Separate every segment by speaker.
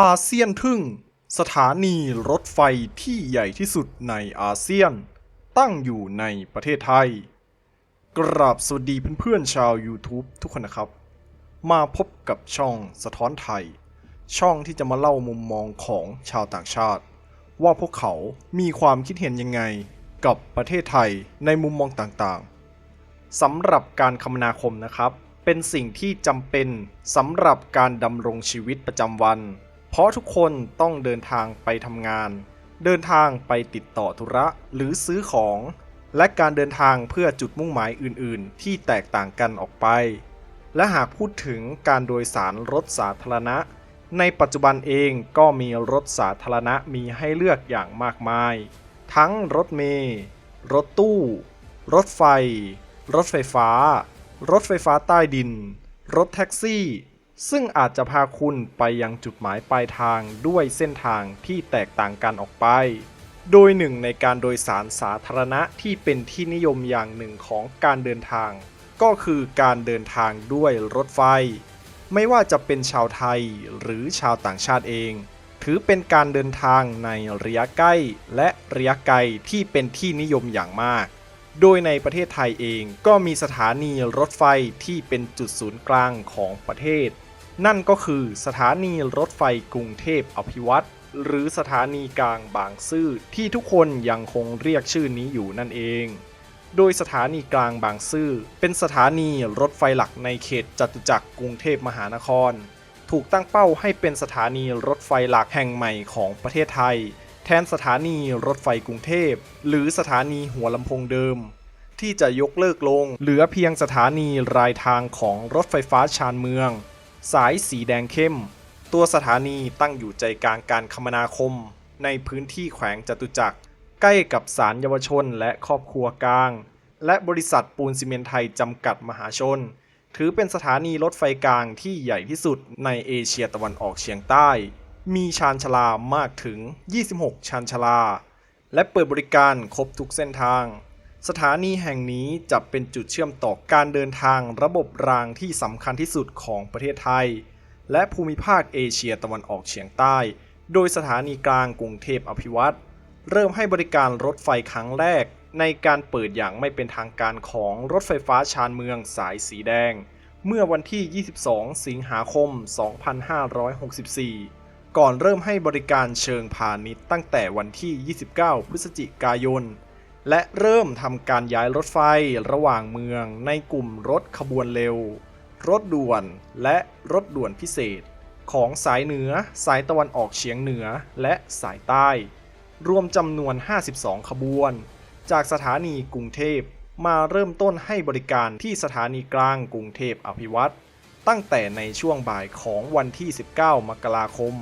Speaker 1: อาเซียนทึ่ง สถานีรถไฟที่ใหญ่ที่สุดในอาเซียน ตั้งอยู่ในประเทศไทย กราบสวัสดีเพื่อนๆชาว YouTube ทุกคนนะครับ มาพบกับช่องสะท้อนไทย ช่องที่จะมาเล่ามุมมองของชาวต่างชาติ ว่าพวกเขามีความคิดเห็นยังไงกับประเทศไทยในมุมมองต่างๆสำหรับการคมนาคมนะครับ เป็นสิ่งที่จำเป็นสำหรับการดำรงชีวิตประจำวัน เพราะทุกคนต้องเดินทางไปทำงาน เดินทางไปติดต่อธุระหรือซื้อของ และการเดินทางเพื่อจุดมุ่งหมายอื่น ๆ ที่แตกต่างกันออกไป และหากพูดถึงการโดยสารรถสาธารณะ ในปัจจุบันเองก็มีรถสาธารณะมีให้เลือกอย่างมากมาย ทั้งรถเมล์รถตู้ รถไฟ รถไฟฟ้า รถไฟฟ้าใต้ดิน รถแท็กซี่ ซึ่งอาจจะพาคุณไปยังจุดหมายปลายทางด้วยเส้นทางที่แตกต่างกันออกไป โดยหนึ่งในการโดยสารสาธารณะที่เป็นที่นิยมอย่างหนึ่งของการเดินทาง ก็คือการเดินทางด้วยรถไฟ ไม่ว่าจะเป็นชาวไทยหรือชาวต่างชาติเอง ถือเป็นการเดินทางในระยะใกล้และระยะไกลที่เป็นที่นิยมอย่างมากโดยในประเทศไทยเองก็มีสถานีรถไฟที่เป็นจุดศูนย์กลางของประเทศ นั่นก็คือสถานีรถไฟกรุงเทพอภิวัตรหรือสถานีกลางบางซื่อที่ทุกคนยังคงเรียกชื่อนี้อยู่นั่นเอง โดยสถานีกลางบางซื่อเป็นสถานีรถไฟหลักในเขตจตุจักรกรุงเทพมหานคร ถูกตั้งเป้าให้เป็นสถานีรถไฟหลักแห่งใหม่ของประเทศไทย แทนสถานีรถไฟกรุงเทพ หรือสถานีหัวลำโพงเดิม ที่จะยกเลิกลง เหลือเพียงสถานีรายทางของรถไฟฟ้าชานเมือง สายสีแดงเข้ม ตัวสถานีตั้งอยู่ใจกลางการคมนาคม ในพื้นที่แขวงจตุจักร ใกล้กับศาลเยาวชนและครอบครัวกลาง และบริษัทปูนซีเมนไทยจำกัดมหาชน ถือเป็นสถานีรถไฟกลางที่ใหญ่ที่สุดในเอเชียตะวันออกเฉียงใต้ มีชานชลามากถึง 26 ชานชลา และเปิดบริการครบทุกเส้นทาง สถานีแห่งนี้จะเป็นจุดเชื่อมต่อการเดินทางระบบรางที่สำคัญที่สุดของประเทศไทย และภูมิภาคเอเชียตะวันออกเฉียงใต้ โดยสถานีกลางกรุงเทพอภิวัตรเริ่มให้บริการรถไฟครั้งแรก ในการเปิดอย่างไม่เป็นทางการของรถไฟฟ้าชานเมืองสายสีแดง เมื่อวันที่ 22 สิงหาคม 2564 ก่อนเริ่มให้บริการเชิงพาณิชย์ตั้งแต่วันที่ 29 พฤศจิกายน และเริ่มทำการย้ายรถไฟระหว่างเมืองในกลุ่มรถขบวนเร็ว รถด่วนและรถด่วนพิเศษ ของสายเหนือ สายตะวันออกเฉียงเหนือและสายใต้ รวมจำนวน 52 ขบวน จากสถานีกรุงเทพมาเริ่มต้นให้บริการที่สถานีกลางกรุงเทพอภิวัตรตั้งแต่ในช่วงบ่ายของวันที่ 19 มกราคม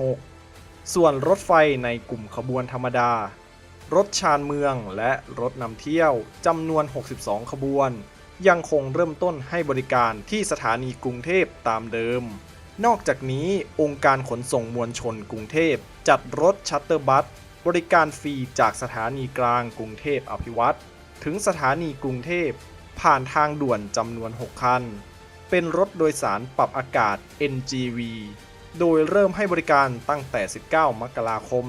Speaker 1: 2566 ส่วนรถไฟในกลุ่มขบวนธรรมดา รถชานเมืองและรถนำเที่ยวจำนวน 62 ขบวน ยังคงเริ่มต้นให้บริการที่สถานีกรุงเทพตามเดิม นอกจากนี้องค์การขนส่งมวลชนกรุงเทพ จัดรถชัตเตอร์บัสบริการฟรีจากสถานีกลางกรุงเทพอภิวัตรถึงสถานีกรุงเทพ ผ่านทางด่วนจำนวน 6 คัน เป็นรถโดยสารปรับอากาศ NGV โดยเริ่มให้บริการตั้งแต่ 19 มกราคม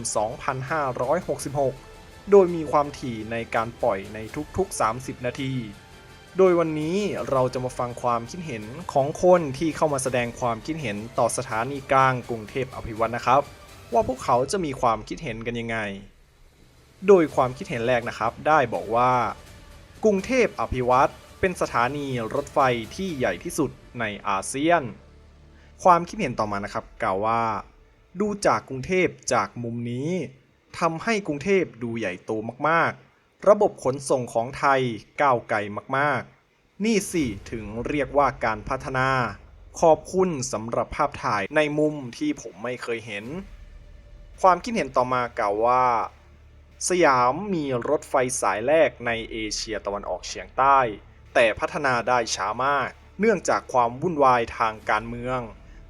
Speaker 1: 2566 โดยมีความถี่ในการปล่อยในทุกๆ 30 นาที โดยวันนี้เราจะมาฟังความคิดเห็นของคนที่เข้ามาแสดงความคิดเห็นต่อสถานีกลางกรุงเทพอภิวัตนะครับ ว่าพวกเขาจะมีความคิดเห็นกันยังไง โดยความคิดเห็นแรกนะครับ ได้บอกว่า กรุงเทพอภิวัตเป็นสถานีรถไฟที่ใหญ่ที่สุดในอาเซียน ความคิดเห็นต่อมานะครับกล่าวว่า ดูจากกรุงเทพจากมุมนี้ ทำให้กรุงเทพดูใหญ่โตมากๆ ระบบขนส่งของไทยก้าวไกลมากๆ นี่สิถึงเรียกว่าการพัฒนา ขอบคุณสำหรับภาพถ่ายในมุมที่ผมไม่เคยเห็น ความคิดเห็นต่อมากล่าวว่า สยามมีรถไฟสายแรกในเอเชียตะวันออกเฉียงใต้ แต่พัฒนาได้ช้ามาก เนื่องจากความวุ่นวายทางการเมือง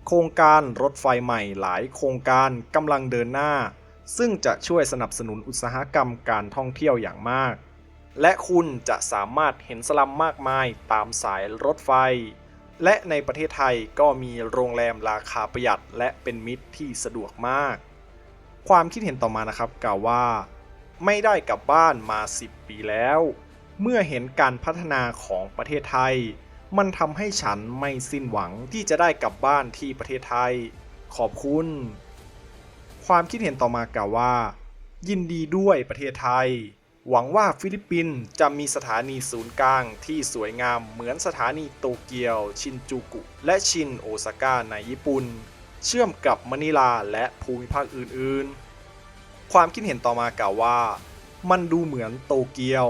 Speaker 1: โครงการรถไฟใหม่หลายโครงการกำลังเดินหน้า ซึ่งจะช่วยสนับสนุนอุตสาหกรรมการท่องเที่ยวอย่างมาก และคุณจะสามารถเห็นสลัมมากมายตามสายรถไฟ และในประเทศไทยก็มีโรงแรมราคาประหยัดและเป็นมิตรที่สะดวกมาก ความคิดเห็นต่อมานะครับกล่าวว่า ไม่ได้กลับบ้านมา 10 ปีแล้ว เมื่อเห็นการพัฒนาของประเทศไทย มันทำให้ฉันไม่สิ้นหวังที่จะได้กลับบ้านที่ประเทศไทย ขอบคุณ ความคิดเห็นต่อมากล่าวว่า ยินดีด้วยประเทศไทย หวังว่าฟิลิปปินส์จะมีสถานีศูนย์กลางที่สวยงามเหมือนสถานีโตเกียว ชินจูกุ และชินโอซาก้าในญี่ปุ่น เชื่อมกับมะนิลาและภูมิภาคอื่นๆ ความคิดเห็นต่อมากล่าวว่า มันดูเหมือนโตเกียว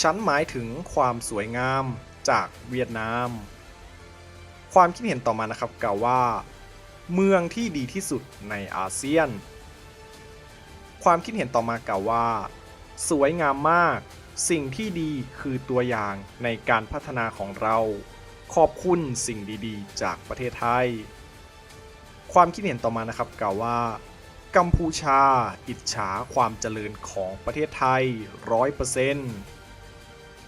Speaker 1: ฉันหมายถึงความสวยงามจากเวียดนาม ความคิดเห็นต่อมานะครับกล่าวว่า เมืองที่ดีที่สุดในอาเซียน ความคิดเห็นต่อมากล่าวว่า สวยงามมาก สิ่งที่ดีคือตัวอย่างในการพัฒนาของเรา ขอบคุณสิ่งดีๆ จากประเทศไทย ความคิดเห็นต่อมานะครับกล่าวว่า กัมพูชา อิจฉาความเจริญของประเทศไทยร้อยเปอร์เซนต์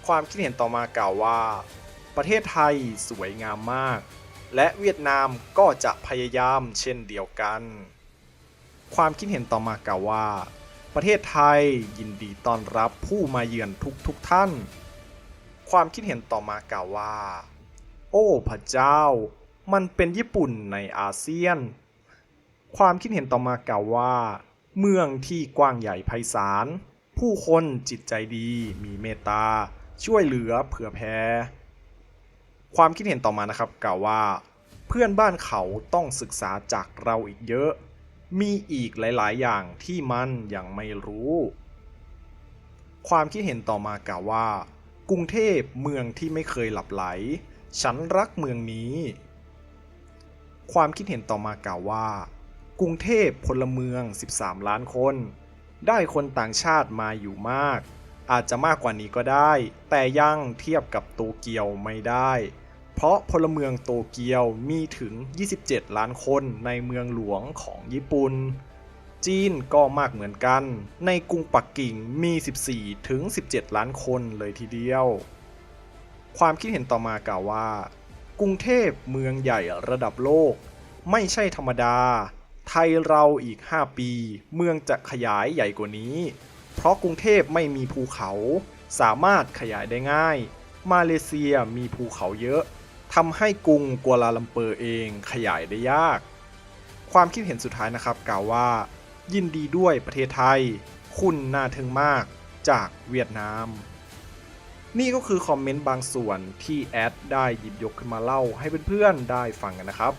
Speaker 1: ความคิดเห็นต่อมากล่าวว่า ประเทศไทยสวยงามมาก และเวียดนามก็จะพยายามเช่นเดียวกัน ความคิดเห็นต่อมากล่าวว่า ประเทศไทยยินดีต้อนรับผู้มาเยือนทุกทุกๆท่าน ความคิดเห็นต่อมากล่าวว่า โอ้พระเจ้า มันเป็นญี่ปุ่นในอาเซียน ความคิดเห็นต่อมากล่าวว่า เมืองที่กว้างใหญ่ไพศาล ผู้คนจิตใจดีมีเมตตา ช่วยเหลือเผื่อแผ่ความคิดเห็นต่อมานะครับกล่าวว่า เพื่อนบ้านเขาต้องศึกษาจากเราอีกเยอะ มีอีกหลายๆ อย่างที่มันยังไม่รู้ ความคิดเห็นต่อมากล่าวว่า กรุงเทพเมืองที่ไม่เคยหลับไหล ฉันรักเมืองนี้ ความคิดเห็นต่อมากล่าวว่า กรุงเทพพลเมือง 13 ล้านคน ได้คนต่างชาติมาอยู่มาก อาจจะมากกว่านี้ก็ได้ แต่ยังเทียบกับโตเกียวไม่ได้ เพราะพลเมืองโตเกียวมีถึง 27 ล้านคนในเมืองหลวงของญี่ปุ่น จีนก็มากเหมือนกัน ในกรุงปักกิ่งมี 14 ถึง 17 ล้านคนเลยทีเดียว ความคิดเห็นต่อมากล่าวว่า กรุงเทพเมืองใหญ่ระดับโลก ไม่ใช่ธรรมดา ไทยเราอีก 5 ปี เมืองจะขยายใหญ่กว่านี้ เพราะกรุงเทพไม่มีภูเขา สามารถขยายได้ง่าย มาเลเซียมีภูเขาเยอะ ทำให้กรุงกัวลาลัมเปอร์เองขยายได้ยาก ความคิดเห็นสุดท้ายนะครับกล่าวว่า ยินดีด้วยประเทศไทย คุณน่าทึ่งมากจากเวียดนาม นี่ก็คือคอมเมนต์บางส่วนที่แอดได้หยิบยกขึ้นมาเล่าให้เพื่อนๆได้ฟังกันนะครับ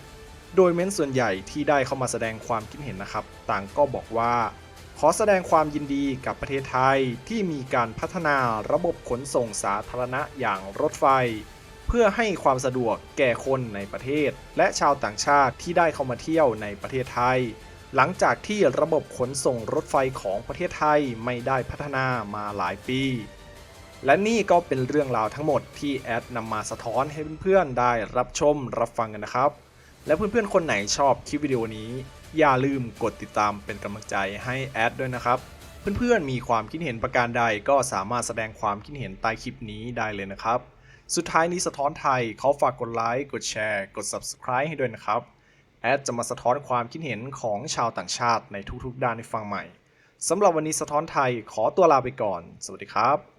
Speaker 1: โดยเม้นต์ส่วนใหญ่ที่ได้เข้ามาแสดงความคิดเห็นนะครับ ต่างก็บอกว่า ขอแสดงความยินดีกับประเทศไทยที่มีการพัฒนาระบบขนส่งสาธารณะอย่างรถไฟ พื่อให้ความสะดวกแก่คนในประเทศ และชาวต่างชาติที่ได้เข้ามาเที่ยวในประเทศไทย หลังจากที่ระบบขนส่งรถไฟของประเทศไทยไม่ได้พัฒนามาหลายปี และนี่ก็เป็นเรื่องราวทั้งหมดที่แอดนำมาสะท้อนให้เพื่อนๆได้รับชมรับฟังกันนะครับ และเพื่อนๆคนไหนชอบคลิปวิดีโอนี้ อย่าลืมกดติดตามเป็นกำลังใจให้แอดด้วยนะครับเพื่อนๆมีความคิดเห็นประการใดก็สามารถแสดงความคิดเห็นใต้คลิปนี้ได้เลยนะครับ สุดท้ายนี้สะท้อนไทยเขาฝากกดไลค์ กดแชร์ กด Subscribe ให้ด้วยนะครับ แอดจะมาสะท้อนความคิดเห็นของชาวต่างชาติในทุกๆด้านให้ฟังใหม่สำหรับวันนี้สะท้อนไทยขอตัวลาไปก่อน สวัสดีครับ